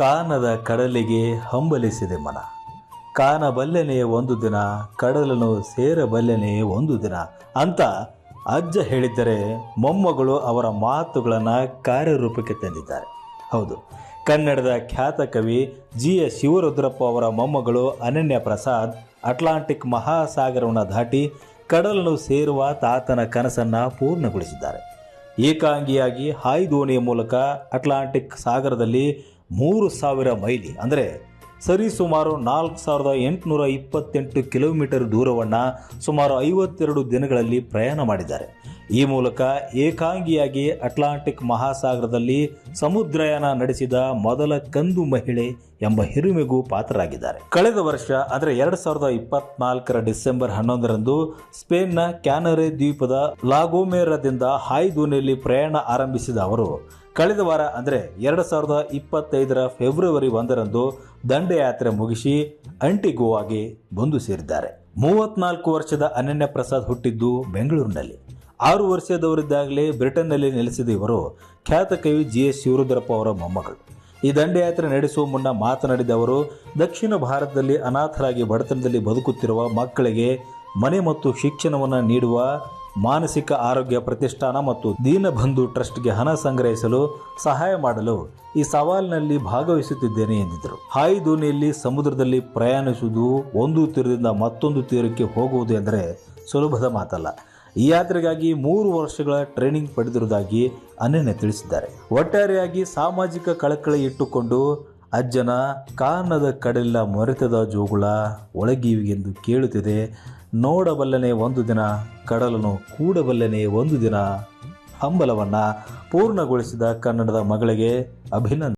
ಕಾನದ ಕಡಲಿಗೆ ಹಂಬಲಿಸಿದೆ ಮನ. ಕಾನಬಲ್ಲೆನೆ ಒಂದು ದಿನ ಕಡಲನ್ನು ಸೇರಬಲ್ಲೆನೆ ಒಂದು ದಿನ. ಅಂತ ಅಜ್ಜ ಹೇಳಿದ್ದರೆ ಮೊಮ್ಮಗಳು ಅವರ ಮಾತುಗಳನ್ನು ಕಾರ್ಯರೂಪಕ್ಕೆ ತಂದಿದ್ದಾರೆ. ಹೌದು, ಕನ್ನಡದ ಖ್ಯಾತ ಕವಿ ಜಿ. ಎಸ್. ಶಿವರುದ್ರಪ್ಪ ಅವರ ಮೊಮ್ಮಗಳು ಅನನ್ಯ ಪ್ರಸಾದ್, ಅಟ್ಲಾಂಟಿಕ್ ಮಹಾಸಾಗರವನ್ನು ದಾಟಿ ಕಡಲನ್ನು ಸೇರುವ ತಾತನ ಕನಸನ್ನು ಪೂರ್ಣಗೊಳಿಸಿದ್ದಾರೆ. ಏಕಾಂಗಿಯಾಗಿ ಹಾಯ್ದೋಣಿಯ ಮೂಲಕ ಅಟ್ಲಾಂಟಿಕ್ ಸಾಗರದಲ್ಲಿ ಮೂರು ಸಾವಿರ ಮೈಲಿ, ಅಂದರೆ ಸರಿಸುಮಾರು ನಾಲ್ಕು ಸಾವಿರದ ಎಂಟುನೂರ ಇಪ್ಪತ್ತೆಂಟು ಕಿಲೋಮೀಟರ್ ದೂರವನ್ನು ಸುಮಾರು ಐವತ್ತೆರಡು ದಿನಗಳಲ್ಲಿ ಪ್ರಯಾಣ ಮಾಡಿದ್ದಾರೆ. ಈ ಮೂಲಕ ಏಕಾಂಗಿಯಾಗಿ ಅಟ್ಲಾಂಟಿಕ್ ಮಹಾಸಾಗರದಲ್ಲಿ ಸಮುದ್ರಯಾನ ನಡೆಸಿದ ಮೊದಲ ಕಂದು ಮಹಿಳೆ ಎಂಬ ಹಿರಿಮೆಗೂ ಪಾತ್ರರಾಗಿದ್ದಾರೆ. ಕಳೆದ ವರ್ಷ ಅಂದರೆ ಎರಡ್ ಸಾವಿರದ ಇಪ್ಪತ್ನಾಲ್ಕರ ಡಿಸೆಂಬರ್ ಹನ್ನೊಂದರಂದು ಸ್ಪೇನ್ನ ಕ್ಯಾನರೆ ದ್ವೀಪದ ಲಾಗೋಮೇರದಿಂದ ಹಾಯ್ ದೋಣಿಯಲ್ಲಿ ಪ್ರಯಾಣ ಆರಂಭಿಸಿದ ಅವರು, ಕಳೆದ ವಾರ, ಅಂದರೆ ಎರಡು ಸಾವಿರದ ಇಪ್ಪತ್ತೈದರ ಫೆಬ್ರವರಿ ಒಂದರಂದು ದಂಡಯಾತ್ರೆ ಮುಗಿಸಿ ಅಂಟಿಗೋವಾಗೆ ಬಂದು ಸೇರಿದ್ದಾರೆ. ಮೂವತ್ನಾಲ್ಕು ವರ್ಷದ ಅನನ್ಯ ಪ್ರಸಾದ್ ಹುಟ್ಟಿದ್ದು ಬೆಂಗಳೂರಿನಲ್ಲಿ. ಆರು ವರ್ಷದವರಿದ್ದಾಗಲೇ ಬ್ರಿಟನ್ನಲ್ಲಿ ನೆಲೆಸಿದ ಇವರು ಖ್ಯಾತ ಕವಿ ಜಿ ಎಸ್ ಶಿವರುದ್ರಪ್ಪ ಅವರ ಮೊಮ್ಮಗಳು. ಈ ದಂಡಯಾತ್ರೆ ನಡೆಸುವ ಮುನ್ನ ಮಾತನಾಡಿದ ಅವರು, ದಕ್ಷಿಣ ಭಾರತದಲ್ಲಿ ಅನಾಥರಾಗಿ ಬಡತನದಲ್ಲಿ ಬದುಕುತ್ತಿರುವ ಮಕ್ಕಳಿಗೆ ಮನೆ ಮತ್ತು ಶಿಕ್ಷಣವನ್ನು ನೀಡುವ ಮಾನಸಿಕ ಆರೋಗ್ಯ ಪ್ರತಿಷ್ಠಾನ ಮತ್ತು ದೀನಬಂಧು ಟ್ರಸ್ಟ್ಗೆ ಹಣ ಸಂಗ್ರಹಿಸಲು ಸಹಾಯ ಮಾಡಲು ಈ ಸವಾಲಿನಲ್ಲಿ ಭಾಗವಹಿಸುತ್ತಿದ್ದೇನೆ ಎಂದಿದ್ದರು. ಹಾಯಿ ದೋಣಿಯಲ್ಲಿ ಸಮುದ್ರದಲ್ಲಿ ಪ್ರಯಾಣಿಸುವುದು ಒಂದು ತೀರದಿಂದ ಮತ್ತೊಂದು ತೀರಕ್ಕೆ ಹೋಗುವುದು ಎಂದರೆ ಸುಲಭದ ಮಾತಲ್ಲ. ಈ ಯಾತ್ರೆಗಾಗಿ ಮೂರು ವರ್ಷಗಳ ಟ್ರೈನಿಂಗ್ ಪಡೆದಿರುವುದಾಗಿ ಅನನ್ಯ ತಿಳಿಸಿದ್ದಾರೆ. ಒಟ್ಟಾರೆಯಾಗಿ ಸಾಮಾಜಿಕ ಕಳಕಳಿ ಇಟ್ಟುಕೊಂಡು ಅಜ್ಜನ ಕಾನದ ಕಡಲಿನ ಮೊರೆತದ ಜೋಗುಳ ಒಳಗಿವಿಗೆಂದು ಕೇಳುತ್ತಿದೆ. ನೋಡಬಲ್ಲನೆ ಒಂದು ದಿನ ಕಡಲನು ಕೂಡಬಲ್ಲನೆ ಒಂದು ದಿನ ಹಂಬಲವನ್ನು ಪೂರ್ಣಗೊಳಿಸಿದ ಕನ್ನಡದ ಮಗಳಿಗೆ ಅಭಿನಂದನೆ.